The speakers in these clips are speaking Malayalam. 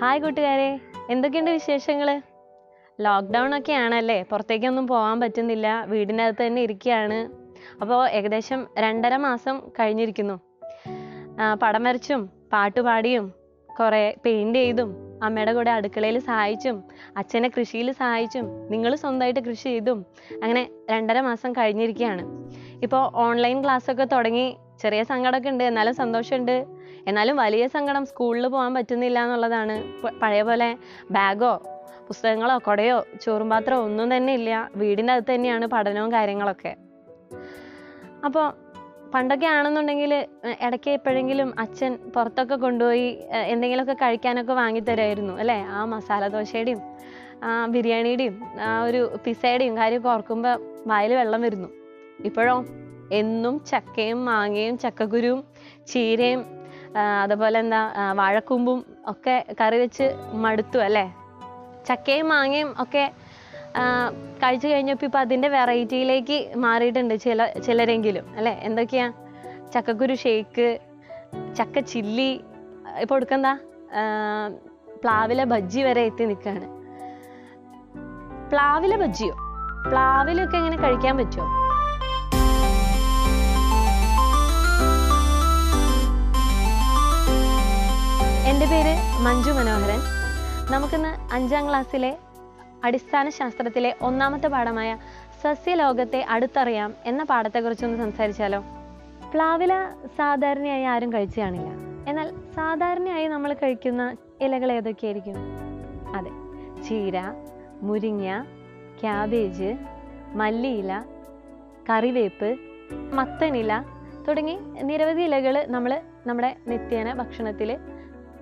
ഹായ് കൂട്ടുകാരെ. എന്തൊക്കെയുണ്ട് വിശേഷങ്ങൾ ലോക്ക്ഡൗൺ ഒക്കെ ആണല്ലേ പുറത്തേക്കൊന്നും പോകാൻ പറ്റുന്നില്ല. വീടിനകത്ത് തന്നെ ഇരിക്കുകയാണ് അപ്പോൾ ഏകദേശം രണ്ടര മാസം കഴിഞ്ഞിരിക്കുന്നു. പടം വരച്ചും പാട്ടുപാടിയും കുറേ പെയിന്റ് ചെയ്തും അമ്മയുടെ കൂടെ അടുക്കളയിൽ സഹായിച്ചും അച്ഛനെ കൃഷിയിൽ സഹായിച്ചും നിങ്ങൾ സ്വന്തമായിട്ട് കൃഷി ചെയ്തും അങ്ങനെ രണ്ടര മാസം കഴിഞ്ഞിരിക്കുകയാണ് ഇപ്പോൾ ഓൺലൈൻ ക്ലാസ്സൊക്കെ തുടങ്ങി ചെറിയ സങ്കടമൊക്കെ ഉണ്ട്. എന്നാലും സന്തോഷമുണ്ട്. എന്നാലും വലിയ സങ്കടം സ്കൂളിൽ പോകാൻ പറ്റുന്നില്ല എന്നുള്ളതാണ്. പഴയ പോലെ ബാഗോ പുസ്തകങ്ങളോ കുടയോ ചോറും പാത്രമോ ഒന്നും തന്നെ ഇല്ല. വീടിന്റെ അകത്ത് തന്നെയാണ് പഠനവും കാര്യങ്ങളൊക്കെ. അപ്പോൾ പണ്ടൊക്കെ ആണെന്നുണ്ടെങ്കിൽ ഇടയ്ക്ക് എപ്പോഴെങ്കിലും അച്ഛൻ പുറത്തൊക്കെ കൊണ്ടുപോയി എന്തെങ്കിലുമൊക്കെ കഴിക്കാനൊക്കെ വാങ്ങിത്തരുമായിരുന്നു അല്ലേ? ആ മസാല ദോശയുടെയും ആ ബിരിയാണിയുടെയും ആ ഒരു പിസയുടെയും കാര്യമൊക്കെ ഓർക്കുമ്പോൾ വായിൽ വെള്ളം വരുന്നു. ഇപ്പോഴോ? എന്നും ചക്കയും മാങ്ങയും ചക്കക്കുരുവും ചീരയും അതുപോലെ എന്താ വാഴക്കൂമ്പും ഒക്കെ കറി വെച്ച് മടുത്തു അല്ലേ? ചക്കയും മാങ്ങയും ഒക്കെ കഴിച്ചു കഴിഞ്ഞപ്പോൾ ഇപ്പോൾ അതിന്റെ വെറൈറ്റിയിലേക്ക് മാറിയിട്ടുണ്ട് ചില ചിലരെങ്കിലും അല്ലേ? എന്തൊക്കെയാ? ചക്കക്കുരു ഷേക്ക് ചക്ക ചില്ലി ഇപ്പോൾ എടുക്കെന്താ പ്ലാവിലെ ബജ്ജി വരെ എത്തി നിൽക്കുകയാണ്. പ്ലാവിലെ ബജ്ജിയോ? പ്ലാവിലൊക്കെ എങ്ങനെ കഴിക്കാൻ പറ്റുമോ? എന്റെ പേര് മഞ്ജു മനോഹരൻ. നമുക്കിന്ന് അഞ്ചാം ക്ലാസ്സിലെ അടിസ്ഥാന ശാസ്ത്രത്തിലെ ഒന്നാമത്തെ പാഠമായ സസ്യലോകത്തെ അടുത്തറിയാം എന്ന പാഠത്തെക്കുറിച്ചൊന്ന് സംസാരിച്ചാലോ? പ്ലാവില സാധാരണയായി ആരും കഴിച്ചു കാണില്ല. എന്നാൽ സാധാരണയായി നമ്മൾ കഴിക്കുന്ന ഇലകൾ ഏതൊക്കെയായിരിക്കും? അതെ ചീര മുരിങ്ങ ക്യാബേജ് മല്ലിയില കറിവേപ്പ് മത്തനില തുടങ്ങി നിരവധി ഇലകൾ നമ്മൾ നമ്മുടെ നിത്യേന ഭക്ഷണത്തിൽ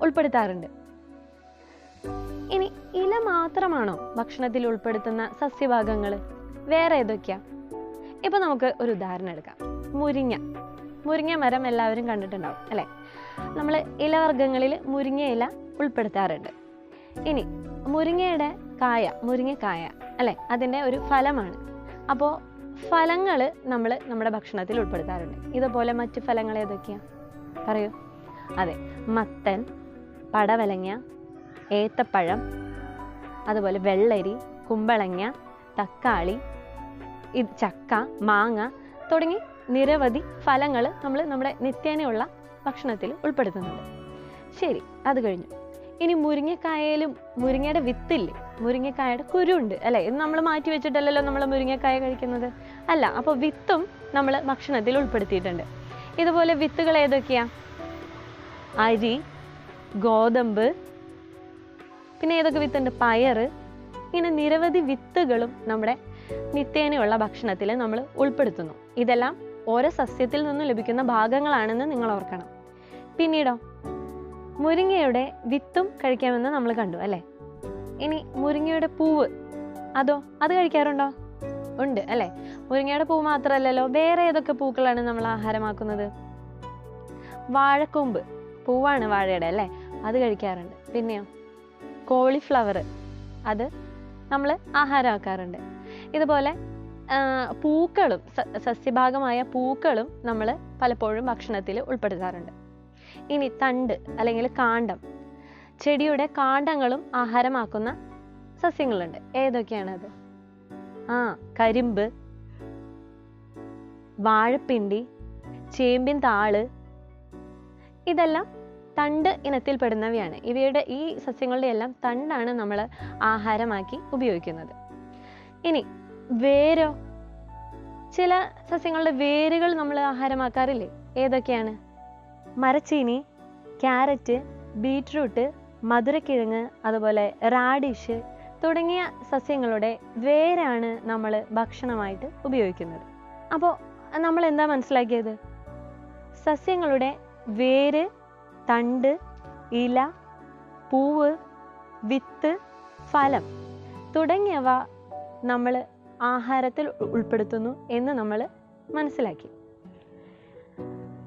ഉൾപ്പെടുത്താറുണ്ട്. ഇനി ഇല മാത്രമാണോ ഭക്ഷണത്തിൽ ഉൾപ്പെടുത്തുന്ന സസ്യഭാഗങ്ങൾ? വേറെ ഏതൊക്കെയാ? ഇപ്പൊ നമുക്ക് ഒരു ഉദാഹരണം എടുക്കാം. മുരിങ്ങ. മുരിങ്ങ മരം എല്ലാവരും കണ്ടിട്ടുണ്ടാവും അല്ലെ? നമ്മൾ ഇലവർഗങ്ങളിൽ മുരിങ്ങ ഇല ഉൾപ്പെടുത്താറുണ്ട്. ഇനി മുരിങ്ങയുടെ കായ മുരിങ്ങക്കായ അല്ലെ? അതിന്റെ ഒരു ഫലമാണ്. അപ്പോൾ ഫലങ്ങൾ നമ്മൾ നമ്മുടെ ഭക്ഷണത്തിൽ ഉൾപ്പെടുത്താറുണ്ട്. ഇതുപോലെ മറ്റ് ഫലങ്ങൾ ഏതൊക്കെയാ? പറയൂ. അതെ മത്തൻ പടവലങ്ങ ഏത്തപ്പഴം അതുപോലെ വെള്ളരി കുമ്പളങ്ങ തക്കാളി ചക്ക മാങ്ങ തുടങ്ങി നിരവധി ഫലങ്ങൾ നമ്മൾ നമ്മുടെ നിത്യേനയുള്ള ഭക്ഷണത്തിൽ ഉൾപ്പെടുത്തുന്നുണ്ട്. ശരി അത് കഴിഞ്ഞു. ഇനി മുരിങ്ങക്കായയിലും മുരിങ്ങയുടെ വിത്തില്ലേ? മുരിങ്ങക്കായയുടെ കുരുണ്ട് അല്ലേ? ഇത് നമ്മൾ മാറ്റി വെച്ചിട്ടല്ലല്ലോ നമ്മൾ മുരിങ്ങക്കായ കഴിക്കുന്നത്? അല്ല അപ്പോൾ വിത്തും നമ്മൾ ഭക്ഷണത്തിൽ ഉൾപ്പെടുത്തിയിട്ടുണ്ട്. ഇതുപോലെ വിത്തുകൾ ഏതൊക്കെയാണ് അരി ഗോതമ്പ് പിന്നെ ഏതൊക്കെ വിത്തുണ്ട്? പയർ ഇങ്ങനെ നിരവധി വിത്തുകളും നമ്മുടെ നിത്യേനയുള്ള ഭക്ഷണത്തിൽ നമ്മൾ ഉൾപ്പെടുത്തുന്നു. ഇതെല്ലാം ഓരോ സസ്യത്തിൽ നിന്നും ലഭിക്കുന്ന ഭാഗങ്ങളാണെന്ന് നിങ്ങൾ ഓർക്കണം. പിന്നീടോ മുരിങ്ങയുടെ വിത്തും കഴിക്കാമെന്ന് നമ്മൾ കണ്ടു അല്ലേ? ഇനി മുരിങ്ങയുടെ പൂവ് അതോ അത് കഴിക്കാറുണ്ടോ? ഉണ്ട് അല്ലേ? മുരിങ്ങയുടെ പൂവ് മാത്രമല്ലല്ലോ വേറെ ഏതൊക്കെ പൂക്കളാണ് നമ്മൾ ആഹാരമാക്കുന്നത്? വാഴക്കൊമ്പ്. പൂവാണ് വാഴയുടെ അല്ലേ? അത് കഴിക്കാറുണ്ട്. പിന്നെയോ? കോളിഫ്ലവർ അത് നമ്മൾ ആഹാരമാക്കാറുണ്ട്. ഇതുപോലെ പൂക്കളും സസ്യഭാഗമായ പൂക്കളും നമ്മൾ പലപ്പോഴും ഭക്ഷണത്തിൽ ഉൾപ്പെടുത്താറുണ്ട്. ഇനി തണ്ട് അല്ലെങ്കിൽ കാണ്ടം. ചെടിയുടെ കാണ്ടങ്ങളും ആഹാരമാക്കുന്ന സസ്യങ്ങളുണ്ട്. ഏതൊക്കെയാണത്? ആ കരിമ്പ് വാഴപ്പിണ്ടി ചേമ്പിൻ താൾ ഇതെല്ലാം തണ്ട് ഇനത്തിൽപ്പെടുന്നവയാണ്. ഇവയുടെ ഈ സസ്യങ്ങളുടെ എല്ലാം തണ്ടാണ് നമ്മൾ ആഹാരമാക്കി ഉപയോഗിക്കുന്നത്. ഇനി വേരോ? ചില സസ്യങ്ങളുടെ വേരുകൾ നമ്മൾ ആഹാരമാക്കാറില്ലേ? ഏതൊക്കെയാണ്? മരച്ചീനി ക്യാരറ്റ് ബീറ്റ്റൂട്ട് മധുരക്കിഴങ്ങ് അതുപോലെ റാഡിഷ് തുടങ്ങിയ സസ്യങ്ങളുടെ വേരാണ് നമ്മൾ ഭക്ഷണമായിട്ട് ഉപയോഗിക്കുന്നത്. അപ്പോൾ നമ്മൾ എന്താ മനസ്സിലാക്കിയത്? സസ്യങ്ങളുടെ വേര് തണ്ട് ഇല പൂവ് വിത്ത് ഫലം തുടങ്ങിയവ നമ്മൾ ആഹാരത്തിൽ ഉൾപ്പെടുത്തുന്നു എന്ന് നമ്മൾ മനസ്സിലാക്കി.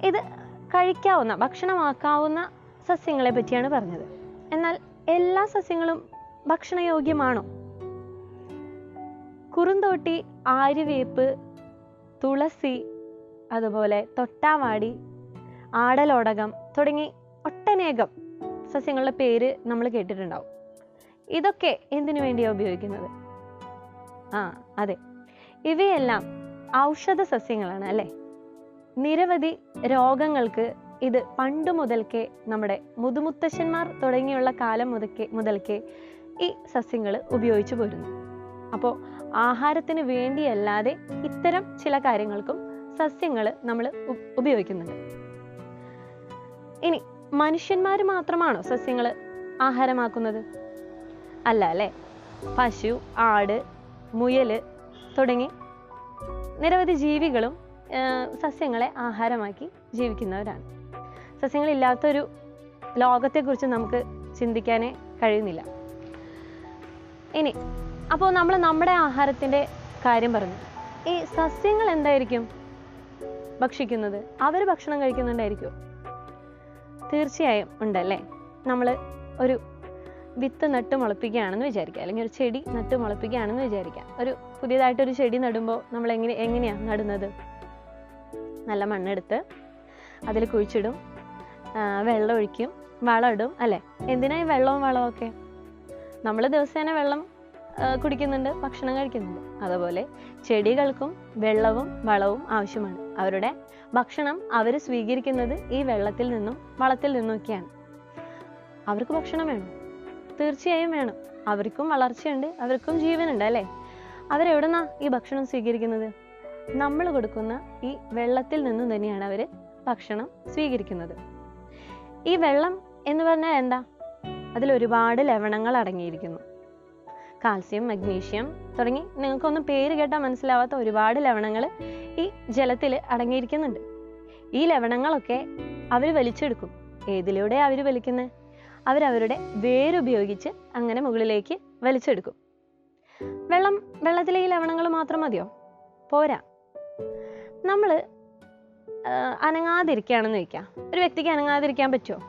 ഇത് കഴിക്കാവുന്ന ഭക്ഷണമാക്കാവുന്ന സസ്യങ്ങളെ പറ്റിയാണ് പറഞ്ഞത്. എന്നാൽ എല്ലാ സസ്യങ്ങളും ഭക്ഷണയോഗ്യമാണോ? കുറുന്തോട്ടി ആര്യവേപ്പ് തുളസി അതുപോലെ തൊട്ടാവാടി ആടലോടകം തുടങ്ങി ഒട്ടനേകം സസ്യങ്ങളുടെ പേര് നമ്മൾ കേട്ടിട്ടുണ്ടാവും. ഇതൊക്കെ എന്തിനു വേണ്ടിയാണ് ഉപയോഗിക്കുന്നത്? ആ അതെ. ഇവയെല്ലാം ഔഷധ സസ്യങ്ങളാണ് അല്ലേ? നിരവധി രോഗങ്ങൾക്ക് ഇത് പണ്ട് മുതൽക്കേ നമ്മുടെ മുതുമുത്തശ്ശന്മാർ തുടങ്ങിയുള്ള കാലം മുതൽക്കേ മുതൽക്കേ ഈ സസ്യങ്ങൾ ഉപയോഗിച്ചു പോരുന്നു. അപ്പോൾ ആഹാരത്തിന് വേണ്ടിയല്ലാതെ ഇത്തരം ചില കാര്യങ്ങൾക്കും സസ്യങ്ങൾ നമ്മൾ ഉപയോഗിക്കുന്നുണ്ട്. ഇനി മനുഷ്യന്മാർ മാത്രമാണോ സസ്യങ്ങൾ ആഹാരമാക്കുന്നത്? അല്ല അല്ലേ? പശു ആട് മുയൽ തുടങ്ങി നിരവധി ജീവികളും സസ്യങ്ങളെ ആഹാരമാക്കി ജീവിക്കുന്നവരാണ്. സസ്യങ്ങളില്ലാത്തൊരു ലോകത്തെക്കുറിച്ച് നമുക്ക് ചിന്തിക്കാനേ കഴിയുന്നില്ല. ഇനി അപ്പോൾ നമ്മൾ നമ്മുടെ ആഹാരത്തിന്റെ കാര്യം പറഞ്ഞു. ഈ സസ്യങ്ങൾ എന്തായിരിക്കും ഭക്ഷിക്കുന്നത്? അവർ ഭക്ഷണം കഴിക്കുന്നുണ്ടായിരിക്കുമോ തീർച്ചയായും ഉണ്ടല്ലേ? നമ്മൾ ഒരു വിത്ത് നട്ട് മുളപ്പിക്കുകയാണെന്ന് വിചാരിക്കുക. അല്ലെങ്കിൽ ഒരു ചെടി നട്ട് മുളപ്പിക്കുകയാണെന്ന് വിചാരിക്കുക. ഒരു പുതിയതായിട്ടൊരു ചെടി നടുമ്പോൾ നമ്മൾ എങ്ങനെ എങ്ങനെയാണ് നടുന്നത്? നല്ല മണ്ണെടുത്ത് അതിൽ കുഴിച്ചിടും. വെള്ളം ഒഴിക്കും. വളം ഇടും. അല്ലേ? എന്തിനാ ഈ വെള്ളവും വളവും ഒക്കെ? നമ്മൾ ദിവസേന വെള്ളം കുടിക്കുന്നുണ്ട് ഭക്ഷണം കഴിക്കുന്നുണ്ട്. അതുപോലെ ചെടികൾക്കും വെള്ളവും വളവും ആവശ്യമാണ്. അവരുടെ ഭക്ഷണം അവർ സ്വീകരിക്കുന്നത് ഈ വെള്ളത്തിൽ നിന്നും വളത്തിൽ നിന്നുമൊക്കെയാണ്. അവർക്ക് ഭക്ഷണം വേണം. തീർച്ചയായും വേണം. അവർക്കും വളർച്ചയുണ്ട് അവർക്കും ജീവനുണ്ട് അല്ലേ? അവരെവിടുന്നാ ഈ ഭക്ഷണം സ്വീകരിക്കുന്നത്? നമ്മൾ കൊടുക്കുന്ന ഈ വെള്ളത്തിൽ നിന്നും തന്നെയാണ് അവർ ഭക്ഷണം സ്വീകരിക്കുന്നത്. ഈ വെള്ളം എന്ന് പറഞ്ഞാൽ എന്താ? അതിൽ ഒരുപാട് ലവണങ്ങൾ അടങ്ങിയിരിക്കുന്നു. കാൽസ്യം മഗ്നീഷ്യം തുടങ്ങി നിങ്ങൾക്കൊന്നും പേര് കേട്ടാൽ മനസ്സിലാവാത്ത ഒരുപാട് ലവണങ്ങൾ ഈ ജലത്തിൽ അടങ്ങിയിരിക്കുന്നുണ്ട്. ഈ ലവണങ്ങളൊക്കെ അവർ വലിച്ചെടുക്കും. ഏതിലൂടെ അവർ വലിക്കുന്നത് അവരവരുടെ വേരുപയോഗിച്ച് അങ്ങനെ മുകളിലേക്ക് വലിച്ചെടുക്കും. വെള്ളം വെള്ളത്തിലെ ഈ ലവണങ്ങൾ മാത്രം മതിയോ? പോരാ. നമ്മൾ അനങ്ങാതിരിക്കുകയാണെന്ന് വയ്ക്കാം ഒരു വ്യക്തിക്ക് അനങ്ങാതിരിക്കാൻ പറ്റുമോ?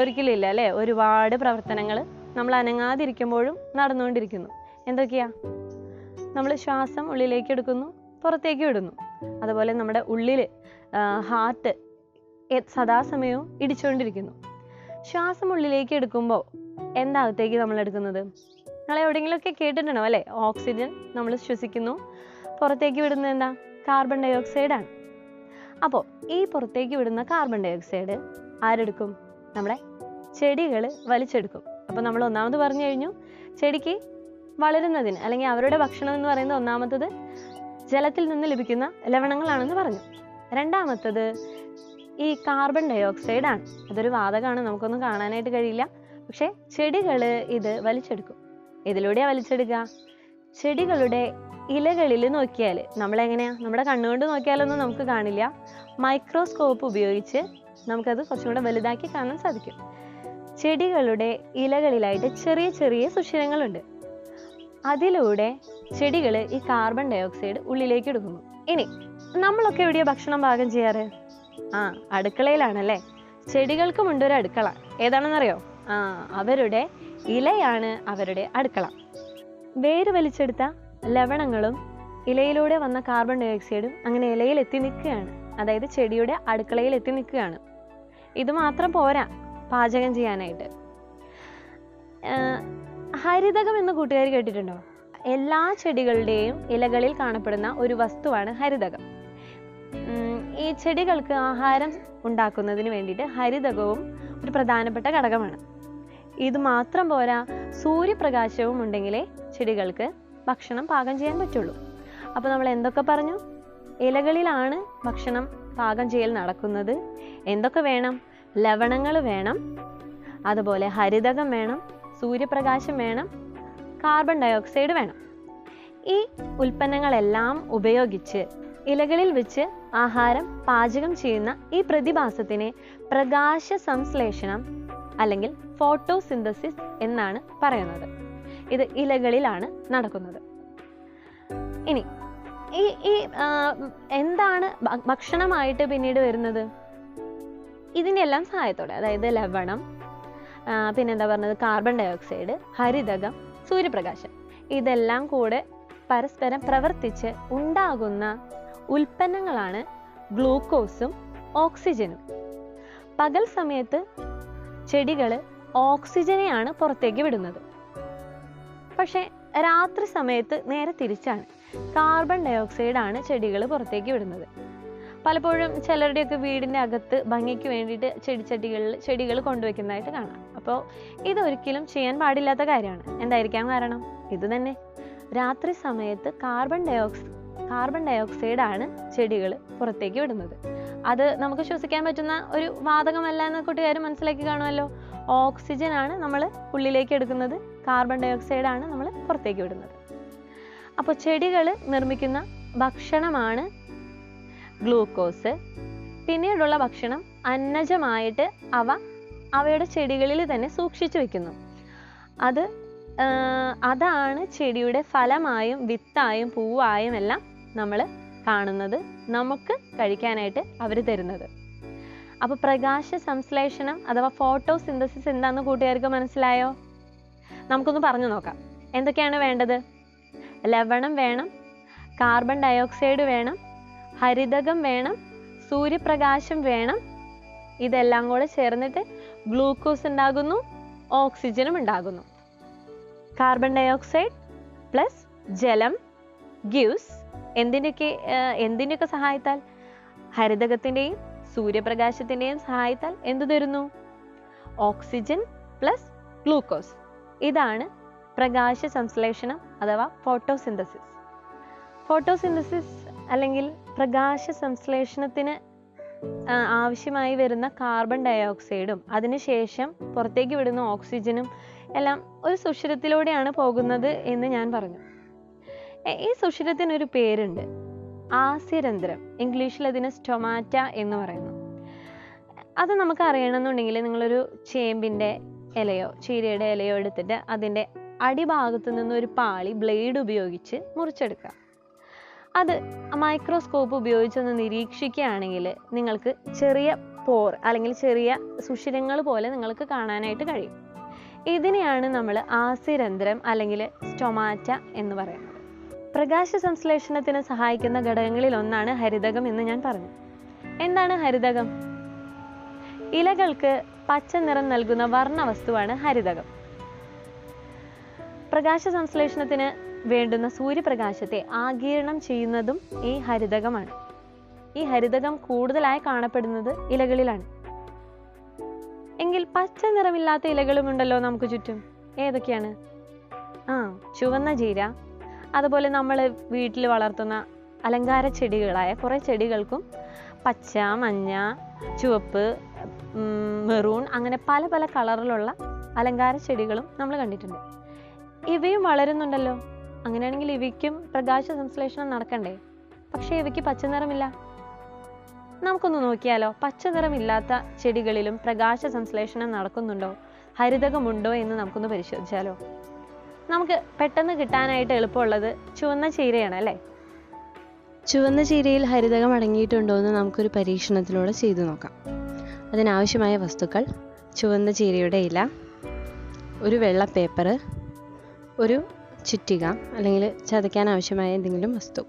ഒരിക്കലും ഇല്ല അല്ലേ? ഒരുപാട് പ്രവർത്തനങ്ങൾ നമ്മൾ അനങ്ങാതിരിക്കുമ്പോഴും നടന്നുകൊണ്ടിരിക്കുന്നു. എന്തൊക്കെയാ? നമ്മൾ ശ്വാസം ഉള്ളിലേക്ക് എടുക്കുന്നു പുറത്തേക്ക് വിടുന്നു. അതുപോലെ നമ്മുടെ ഉള്ളിൽ ഹാർട്ട് സദാസമയവും ഇടിച്ചുകൊണ്ടിരിക്കുന്നു. ശ്വാസം ഉള്ളിലേക്ക് എടുക്കുമ്പോൾ എന്താകത്തേക്ക് നമ്മൾ എടുക്കുന്നത്? നിങ്ങൾ എവിടെയെങ്കിലുമൊക്കെ കേട്ടിട്ടുണ്ടോ അല്ലേ? ഓക്സിജൻ നമ്മൾ ശ്വസിക്കുന്നു പുറത്തേക്ക് വിടുന്നത് എന്താ? കാർബൺ ഡൈ ഓക്സൈഡാണ് അപ്പോൾ ഈ പുറത്തേക്ക് വിടുന്ന കാർബൺ ഡൈ ഓക്സൈഡ് ആരെടുക്കും? നമ്മുടെ ചെടികൾ വലിച്ചെടുക്കും. അപ്പോൾ നമ്മൾ ഒന്നാമത് പറഞ്ഞു കഴിഞ്ഞു ചെടിക്ക് വളരുന്നതിന് അല്ലെങ്കിൽ അവരുടെ ഭക്ഷണം എന്ന് പറയുന്നത് ഒന്നാമത്തത് ജലത്തിൽ നിന്ന് ലഭിക്കുന്ന ലവണങ്ങളാണെന്ന് പറഞ്ഞു. രണ്ടാമത്തത് ഈ കാർബൺ ഡൈ ഓക്സൈഡ് ആണ്. അതൊരു വാതകമാണ് നമുക്കൊന്നും കാണാനായിട്ട് കഴിയില്ല. പക്ഷേ ചെടികൾ ഇത് വലിച്ചെടുക്കും. ഇതിലൂടെയാണ് വലിച്ചെടുക്കുക? ചെടികളുടെ ഇലകളിൽ നോക്കിയാൽ നമ്മളെങ്ങനെയാ? നമ്മുടെ കണ്ണുകൊണ്ട് നോക്കിയാലൊന്നും നമുക്ക് കാണില്ല. മൈക്രോസ്കോപ്പ് ഉപയോഗിച്ച് നമുക്കത് കുറച്ചും കൂടെ വലുതാക്കി കാണാൻ സാധിക്കും. ചെടികളുടെ ഇലകളിലായിട്ട് ചെറിയ ചെറിയ സുഷിരങ്ങളുണ്ട്. അതിലൂടെ ചെടികൾ ഈ കാർബൺ ഡൈ ഓക്സൈഡ് ഉള്ളിലേക്ക് എടുക്കുന്നു ഇനി നമ്മളൊക്കെ എവിടെയാ ഭക്ഷണം പാകം ചെയ്യാറ്? ആ അടുക്കളയിലാണല്ലേ? ചെടികൾക്കുമുണ്ട് ഒരു അടുക്കള. ഏതാണെന്നറിയോ? ആ അവരുടെ ഇലയാണ് അവരുടെ അടുക്കള. വേര് വലിച്ചെടുത്ത ലവണങ്ങളും ഇലയിലൂടെ വന്ന കാർബൺ ഡൈ ഓക്സൈഡും അങ്ങനെ ഇലയിൽ എത്തി നിൽക്കുകയാണ്. അതായത് ചെടിയുടെ അടുക്കളയിൽ എത്തി നിൽക്കുകയാണ്. ഇത് മാത്രം പോരാ. പാചകം ചെയ്യാനായിട്ട്. ഹരിതകം എന്ന് കൂട്ടുകാർ കേട്ടിട്ടുണ്ടോ? എല്ലാ ചെടികളുടെയും ഇലകളിൽ കാണപ്പെടുന്ന ഒരു വസ്തുവാണ് ഹരിതകം. ഈ ചെടികൾക്ക് ആഹാരം ഉണ്ടാക്കുന്നതിന് വേണ്ടിയിട്ട് ഹരിതകവും ഒരു പ്രധാനപ്പെട്ട ഘടകമാണ്. ഇത് മാത്രം പോരാ സൂര്യപ്രകാശവും ഉണ്ടെങ്കിലേ ചെടികൾക്ക് ഭക്ഷണം പാകം ചെയ്യാൻ പറ്റുള്ളൂ. അപ്പോൾ നമ്മൾ എന്തൊക്കെ പറഞ്ഞു? ഇലകളിലാണ് ഭക്ഷണം പാകം ചെയ്യൽ നടക്കുന്നത്. എന്തൊക്കെ വേണം? ലവണങ്ങൾ വേണം. അതുപോലെ ഹരിതകം വേണം സൂര്യപ്രകാശം വേണം കാർബൺ ഡയോക്സൈഡ് വേണം. ഈ ഉൽപ്പന്നങ്ങളെല്ലാം ഉപയോഗിച്ച് ഇലകളിൽ വെച്ച് ആഹാരം പാചകം ചെയ്യുന്ന ഈ പ്രതിഭാസത്തിനെ പ്രകാശ സംശ്ലേഷണം അല്ലെങ്കിൽ ഫോട്ടോസിന്തസിസ് എന്നാണ് പറയുന്നത്. ഇത് ഇലകളിലാണ് നടക്കുന്നത്. ഇനി ഈ ഈ എന്താണ് ഭക്ഷണമായിട്ട് പിന്നീട് വരുന്നത്? ഇതിന്റെ എല്ലാം സഹായത്തോടെ അതായത് ലവണം പിന്നെ പിന്നെന്താ പറഞ്ഞത്? കാർബൺ ഡൈ ഓക്സൈഡ് ഹരിതകം സൂര്യപ്രകാശം. ഇതെല്ലാം കൂടെ പരസ്പരം പ്രവർത്തിച്ച് ഉണ്ടാകുന്ന ഉൽപ്പന്നങ്ങളാണ് ഗ്ലൂക്കോസും ഓക്സിജനും. പകൽ സമയത്ത് ചെടികൾ ഓക്സിജനെയാണ് പുറത്തേക്ക് വിടുന്നത്. പക്ഷേ രാത്രി സമയത്ത് നേരെ തിരിച്ചാണ്. കാർബൺ ഡയോക്സൈഡാണ് ചെടികൾ പുറത്തേക്ക് വിടുന്നത്. പലപ്പോഴും ചിലരുടെയൊക്കെ വീടിന്റെ അകത്ത് ഭംഗിക്ക് വേണ്ടിയിട്ട് ചെടിച്ചട്ടികളിൽ ചെടികൾ കൊണ്ടുവയ്ക്കുന്നതായിട്ട് കാണാം. അപ്പോൾ ഇതൊരിക്കലും ചെയ്യാൻ പാടില്ലാത്ത കാര്യമാണ്. എന്തായിരിക്കാം കാരണം? ഇത് തന്നെ. രാത്രി സമയത്ത് കാർബൺ ഡയോക്സ് കാർബൺ ഡയോക്സൈഡ് ആണ് ചെടികൾ പുറത്തേക്ക് വിടുന്നത്. അത് നമുക്ക് ശ്വസിക്കാൻ പറ്റുന്ന ഒരു വാതകമല്ല എന്ന് കൂട്ടുകാർ മനസ്സിലാക്കി കാണുമല്ലോ? ഓക്സിജൻ ആണ് നമ്മൾ ഉള്ളിലേക്ക് എടുക്കുന്നത്. കാർബൺ ഡയോക്സൈഡ് ആണ് നമ്മൾ പുറത്തേക്ക് വിടുന്നത്. അപ്പോൾ ചെടികൾ നിർമ്മിക്കുന്ന ഭക്ഷണമാണ് ഗ്ലൂക്കോസ്. പിന്നീടുള്ള ഭക്ഷണം അന്നജമായിട്ട് അവ അവയുടെ ചെടികളിൽ തന്നെ സൂക്ഷിച്ചു വെക്കുന്നു. അത് അതാണ് ചെടിയുടെ ഫലമായും വിത്തായും പൂവായും എല്ലാം നമ്മൾ കാണുന്നത് നമുക്ക് കഴിക്കാനായിട്ട് അവർ തരുന്നത്. അപ്പോൾ പ്രകാശ സംശ്ലേഷണം അഥവാ ഫോട്ടോ സിന്തസിസ് എന്താണെന്ന് കൂട്ടുകാർക്ക് മനസ്സിലായോ? നമുക്കൊന്ന് പറഞ്ഞു നോക്കാം. എന്തൊക്കെയാണ് വേണ്ടത്? ലവണം വേണം കാർബൺ ഡയോക്സൈഡ് വേണം ഹരിതകം വേണം സൂര്യപ്രകാശം വേണം. ഇതെല്ലാം കൂടെ ചേർന്നിട്ട് ഗ്ലൂക്കോസ് ഉണ്ടാകുന്നു ഓക്സിജനും ഉണ്ടാകുന്നു. കാർബൺ ഡയോക്സൈഡ് പ്ലസ് ജലം ഗിവ്സ് എന്തിന്റെയൊക്കെ എന്തിന്റെയൊക്കെ സഹായത്താൽ? ഹരിതകത്തിന്റെയും സൂര്യപ്രകാശത്തിന്റെയും സഹായത്താൽ എന്തു തരുന്നു? Oxygen plus glucose. ഇതാണ് പ്രകാശ സംശ്ലേഷണം അഥവാ ഫോട്ടോസിന്തസിസ്. ഫോട്ടോസിന്തസിസ് അല്ലെങ്കിൽ പ്രകാശ സംശ്ലേഷണത്തിന് ആവശ്യമായി വരുന്ന കാർബൺ ഡയോക്സൈഡും അതിനുശേഷം പുറത്തേക്ക് വിടുന്ന ഓക്സിജനും എല്ലാം ഒരു സുഷിരത്തിലൂടെയാണ് പോകുന്നത് എന്ന് ഞാൻ പറഞ്ഞു. ഈ സുഷിരത്തിനൊരു പേരുണ്ട്. ആസ്യരന്ധ്രം. ഇംഗ്ലീഷിൽ അതിന് സ്റ്റൊമാറ്റ എന്ന് പറയുന്നു. അത് നമുക്ക് അറിയണമെന്നുണ്ടെങ്കിൽ നിങ്ങളൊരു ചേമ്പിന്റെ ഇലയോ ചീരയുടെ ഇലയോ എടുത്തിട്ട് അതിന്റെ അടിഭാഗത്ത് നിന്ന് ഒരു പാളി ബ്ലേഡ് ഉപയോഗിച്ച് മുറിച്ചെടുക്കുക. അത് മൈക്രോസ്കോപ്പ് ഉപയോഗിച്ചൊന്ന് നിരീക്ഷിക്കുകയാണെങ്കിൽ നിങ്ങൾക്ക് ചെറിയ പോർ അല്ലെങ്കിൽ ചെറിയ സുഷിരങ്ങൾ പോലെ നിങ്ങൾക്ക് കാണാനായിട്ട് കഴിയും. ഇതിനെയാണ് നമ്മൾ ആസിരന്ധ്രം അല്ലെങ്കിൽ സ്റ്റൊമാറ്റ എന്ന് പറയുന്നത്. പ്രകാശ സംശ്ലേഷണത്തിന് സഹായിക്കുന്ന ഘടകങ്ങളിൽ ഒന്നാണ് ഹരിതകം എന്ന് ഞാൻ പറഞ്ഞു. എന്താണ് ഹരിതകം? ഇലകൾക്ക് പച്ച നിറം നൽകുന്ന വർണ വസ്തുവാണ് ഹരിതകം. പ്രകാശ സംശ്ലേഷണത്തിന് വേണ്ടുന്ന സൂര്യപ്രകാശത്തെ ആഗിരണം ചെയ്യുന്നതും ഈ ഹരിതകമാണ്. ഈ ഹരിതകം കൂടുതലായി കാണപ്പെടുന്നത് ഇലകളിലാണ്. എങ്കിൽ പച്ച നിറമില്ലാത്ത ഇലകളും ഉണ്ടല്ലോ നമുക്ക് ചുറ്റും. ഏതൊക്കെയാണ്? ആ ചുവന്ന ജീര. അതുപോലെ നമ്മൾ വീട്ടിൽ വളർത്തുന്ന അലങ്കാര ചെടികളായ കുറേ ചെടികൾക്കും പച്ച മഞ്ഞ ചുവപ്പ് മെറൂൺ അങ്ങനെ പല പല കളറിലുള്ള അലങ്കാര ചെടികളും നമ്മൾ കണ്ടിട്ടുണ്ട്. ഇവയും വളരുന്നുണ്ടല്ലോ. അങ്ങനെയാണെങ്കിൽ ഇവയ്ക്കും പ്രകാശ സംശ്ലേഷണം നടക്കണ്ടേ? പക്ഷേ ഇവയ്ക്ക് പച്ച നിറമില്ല. നമുക്കൊന്ന് നോക്കിയാലോ പച്ച നിറമില്ലാത്ത ചെടികളിലും പ്രകാശ സംശ്ലേഷണം നടക്കുന്നുണ്ടോ? ഹരിതകമുണ്ടോ എന്ന് നമുക്കൊന്ന് പരിശോധിച്ചാലോ? നമുക്ക് പെട്ടെന്ന് കിട്ടാനായിട്ട് എളുപ്പമുള്ളത് ചുവന്ന ചീരയാണ് അല്ലേ? ചുവന്ന ചീരയിൽ ഹരിതകം അടങ്ങിയിട്ടുണ്ടോ എന്ന് നമുക്കൊരു പരീക്ഷണത്തിലൂടെ ചെയ്തു നോക്കാം. അതിനാവശ്യമായ വസ്തുക്കൾ ചുവന്ന ചീരയുടെ ഇല ഒരു വെള്ള പേപ്പർ ഒരു ചുറ്റിക അല്ലെങ്കിൽ ചതയ്ക്കാൻ ആവശ്യമായ എന്തെങ്കിലും വസ്തു.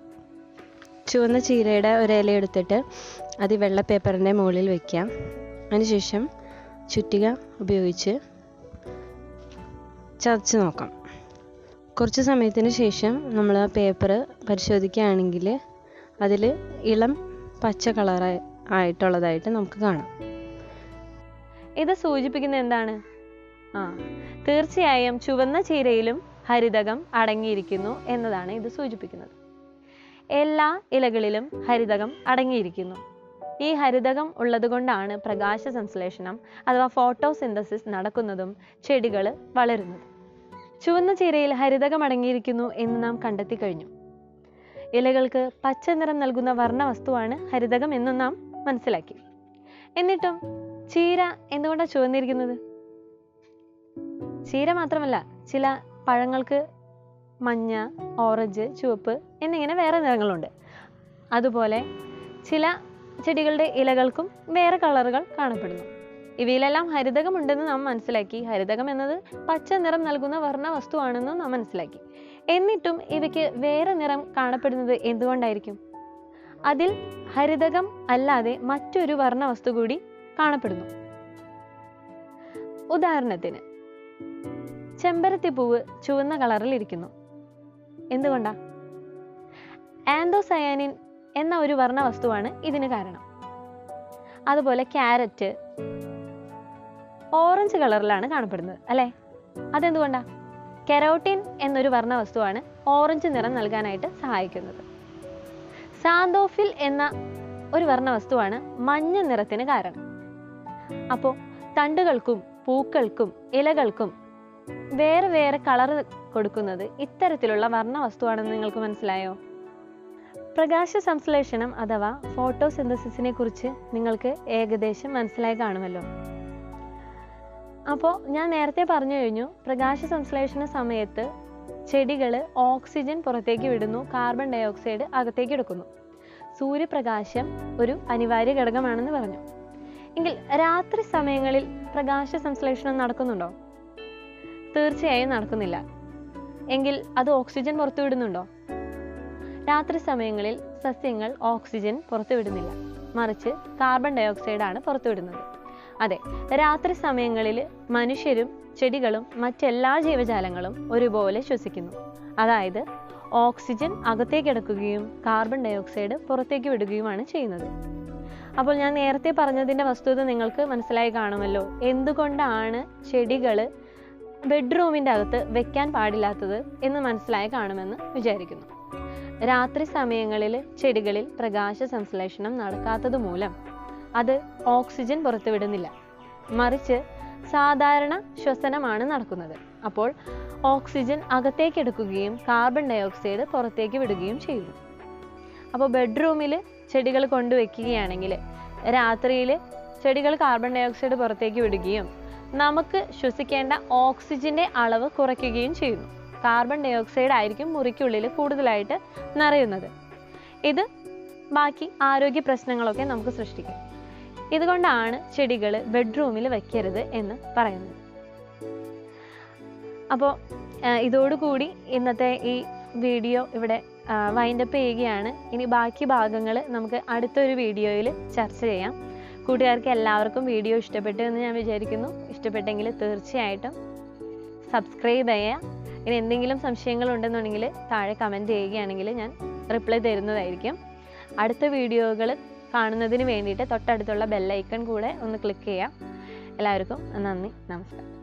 ചുവന്ന ചീരയുടെ ഒരു ഇല എടുത്തിട്ട് അത് വെള്ള പേപ്പറിന്റെ മുകളിൽ വയ്ക്കാം അതിനുശേഷം ചുറ്റിക ഉപയോഗിച്ച് ചതച്ച് നോക്കാം. കുറച്ച് സമയത്തിന് ശേഷം നമ്മൾ ആ പേപ്പർ പരിശോധിക്കുകയാണെങ്കിൽ അതിൽ ഇളം പച്ച കളർ ആയിട്ടുള്ളതായിട്ട് നമുക്ക് കാണാം. ഇത് സൂചിപ്പിക്കുന്നത് എന്താണ്? ആ തീർച്ചയായും ചുവന്ന ചീരയിലും ഹരിതകം അടങ്ങിയിരിക്കുന്നു എന്നതാണ് ഇത് സൂചിപ്പിക്കുന്നത്. എല്ലാ ഇലകളിലും ഹരിതകം അടങ്ങിയിരിക്കുന്നു. ഈ ഹരിതകം ഉള്ളതുകൊണ്ടാണ് പ്രകാശ സംശ്ലേഷണം അഥവാ ഫോട്ടോസിന്തസിസ് നടക്കുന്നതും ചെടികൾ വളരുന്നതും. ചുവന്ന ചീരയിൽ ഹരിതകം അടങ്ങിയിരിക്കുന്നു എന്ന് നാം കണ്ടെത്തി കഴിഞ്ഞു. ഇലകൾക്ക് പച്ച നിറം നൽകുന്ന വർണ വസ്തുവാണ് ഹരിതകം എന്നും നാം മനസ്സിലാക്കി. എന്നിട്ടും ചീര എന്തുകൊണ്ടാണ് ചുവന്നിരിക്കുന്നത്? ചീര മാത്രമല്ല ചില പഴങ്ങൾക്ക് മഞ്ഞ ഓറഞ്ച് ചുവപ്പ് എന്നിങ്ങനെ വേറെ നിറങ്ങളുണ്ട്. അതുപോലെ ചില ചെടികളുടെ ഇലകൾക്കും വേറെ കളറുകൾ കാണപ്പെടുന്നു. ഇവയിലെല്ലാം ഹരിതകമുണ്ടെന്ന് നാം മനസ്സിലാക്കി. ഹരിതകം എന്നത് പച്ച നിറം നൽകുന്ന വർണ വസ്തുവാണെന്ന് നാം മനസ്സിലാക്കി. എന്നിട്ടും ഇവയ്ക്ക് വേറെ നിറം കാണപ്പെടുന്നത് എന്തുകൊണ്ടായിരിക്കും? അതിൽ ഹരിതകം അല്ലാതെ മറ്റൊരു വർണ വസ്തു കൂടി കാണപ്പെടുന്നു. ഉദാഹരണത്തിന് ചെമ്പരത്തിപ്പൂവ് ചുവന്ന കളറിൽ ഇരിക്കുന്നു. എന്തുകൊണ്ടാ? ആൻഡോസയാനിൻ എന്ന ഒരു വർണ വസ്തുവാണ് ഇതിന് കാരണം. അതുപോലെ ക്യാരറ്റ് ഓറഞ്ച് കളറിലാണ് കാണപ്പെടുന്നത് അല്ലേ? അതെന്തുകൊണ്ടാ? കെറോട്ടിൻ എന്നൊരു വർണ വസ്തുവാണ് ഓറഞ്ച് നിറം നൽകാനായിട്ട് സഹായിക്കുന്നത്. സാന്തോഫിൽ എന്ന ഒരു വർണ വസ്തുവാണ് മഞ്ഞ നിറത്തിന് കാരണം. അപ്പോൾ തണ്ടുകൾക്കും പൂക്കൾക്കും ഇലകൾക്കും വേറെ വേറെ കളർ കൊടുക്കുന്നത് ഇത്തരത്തിലുള്ള വർണ വസ്തുവാണെന്ന് നിങ്ങൾക്ക് മനസ്സിലായോ? പ്രകാശ സംശ്ലേഷണം അഥവാ ഫോട്ടോസിന്തസിസിനെ കുറിച്ച് നിങ്ങൾക്ക് ഏകദേശം മനസ്സിലായി കാണുമല്ലോ. അപ്പോൾ ഞാൻ നേരത്തെ പറഞ്ഞു കഴിഞ്ഞു പ്രകാശ സംശ്ലേഷണ സമയത്ത് ചെടികൾ ഓക്സിജൻ പുറത്തേക്ക് വിടുന്നു കാർബൺ ഡൈ ഓക്സൈഡ് അകത്തേക്ക് എടുക്കുന്നു. സൂര്യപ്രകാശം ഒരു അനിവാര്യ ഘടകമാണെന്ന് പറഞ്ഞു. എങ്കിൽ രാത്രി സമയങ്ങളിൽ പ്രകാശ സംശ്ലേഷണം നടക്കുന്നുണ്ടോ? തീർച്ചയായും നടക്കുന്നില്ല. എങ്കിൽ അത് ഓക്സിജൻ പുറത്തുവിടുന്നുണ്ടോ? രാത്രി സമയങ്ങളിൽ സസ്യങ്ങൾ ഓക്സിജൻ പുറത്തുവിടുന്നില്ല. മറിച്ച് കാർബൺ ഡൈ ഓക്സൈഡ് ആണ് പുറത്തുവിടുന്നത്. അതെ രാത്രി സമയങ്ങളിൽ മനുഷ്യരും ചെടികളും മറ്റെല്ലാ ജീവജാലങ്ങളും ഒരുപോലെ ശ്വസിക്കുന്നു. അതായത് ഓക്സിജൻ അകത്തേക്ക് എടുക്കുകയും കാർബൺ ഡയോക്സൈഡ് പുറത്തേക്ക് വിടുകയുമാണ് ചെയ്യുന്നത്. അപ്പോൾ ഞാൻ നേരത്തെ പറഞ്ഞതിന്റെ വസ്തുത നിങ്ങൾക്ക് മനസ്സിലായി കാണുമല്ലോ. എന്തുകൊണ്ടാണ് ചെടികൾ ബെഡ്റൂമിന്റെ അകത്ത് വെക്കാൻ പാടില്ലാത്തത് എന്ന് മനസ്സിലായി കാണുമെന്ന് വിചാരിക്കുന്നു. രാത്രി സമയങ്ങളിൽ ചെടികളിൽ പ്രകാശ സംശ്ലേഷണം നടക്കാത്തത് മൂലം അത് ഓക്സിജൻ പുറത്തുവിടുന്നില്ല. മറിച്ച് സാധാരണ ശ്വസനമാണ് നടക്കുന്നത്. അപ്പോൾ ഓക്സിജൻ അകത്തേക്ക് എടുക്കുകയും കാർബൺ ഡൈ ഓക്സൈഡ് പുറത്തേക്ക് വിടുകയും ചെയ്യുന്നു. അപ്പോൾ ബെഡ്റൂമിൽ ചെടികൾ കൊണ്ടുവയ്ക്കുകയാണെങ്കിൽ രാത്രിയിൽ ചെടികൾ കാർബൺ ഡൈ ഓക്സൈഡ് പുറത്തേക്ക് വിടുകയും നമുക്ക് ശ്വസിക്കേണ്ട ഓക്സിജന്റെ അളവ് കുറയ്ക്കുകയും ചെയ്യുന്നു. കാർബൺ ഡൈ ഓക്സൈഡ് ആയിരിക്കും മുറിക്കുള്ളിൽ കൂടുതലായിട്ട് നിറയുന്നത്. ഇത് ബാക്കി ആരോഗ്യ പ്രശ്നങ്ങളൊക്കെ നമുക്ക് സൃഷ്ടിക്കും. ഇതുകൊണ്ടാണ് ചെടികൾ ബെഡ്റൂമിൽ വയ്ക്കരുത് എന്ന് പറയുന്നത്. അപ്പോൾ ഇതോടുകൂടി ഇന്നത്തെ ഈ വീഡിയോ ഇവിടെ വൈൻഡപ്പ് ചെയ്യുകയാണ്. ഇനി ബാക്കി ഭാഗങ്ങൾ നമുക്ക് അടുത്തൊരു വീഡിയോയിൽ ചർച്ച ചെയ്യാം. കൂട്ടുകാർക്ക് എല്ലാവർക്കും വീഡിയോ ഇഷ്ടപ്പെട്ടു എന്ന് ഞാൻ വിചാരിക്കുന്നു. ഇഷ്ടപ്പെട്ടെങ്കിൽ തീർച്ചയായിട്ടും സബ്സ്ക്രൈബ് ചെയ്യുക. ഇനി എന്തെങ്കിലും സംശയങ്ങൾ ഉണ്ടെന്നുണ്ടെങ്കിൽ താഴെ കമന്റ് ചെയ്യുകയാണെങ്കിൽ ഞാൻ റിപ്ലൈ തരുന്നതായിരിക്കും. അടുത്ത വീഡിയോകൾ കാണുന്നതിന് വേണ്ടിയിട്ട് തൊട്ടടുത്തുള്ള ബെല്ലൈക്കൺ കൂടെ ഒന്ന് ക്ലിക്ക് ചെയ്യാം എല്ലാവർക്കും നന്ദി നമസ്കാരം.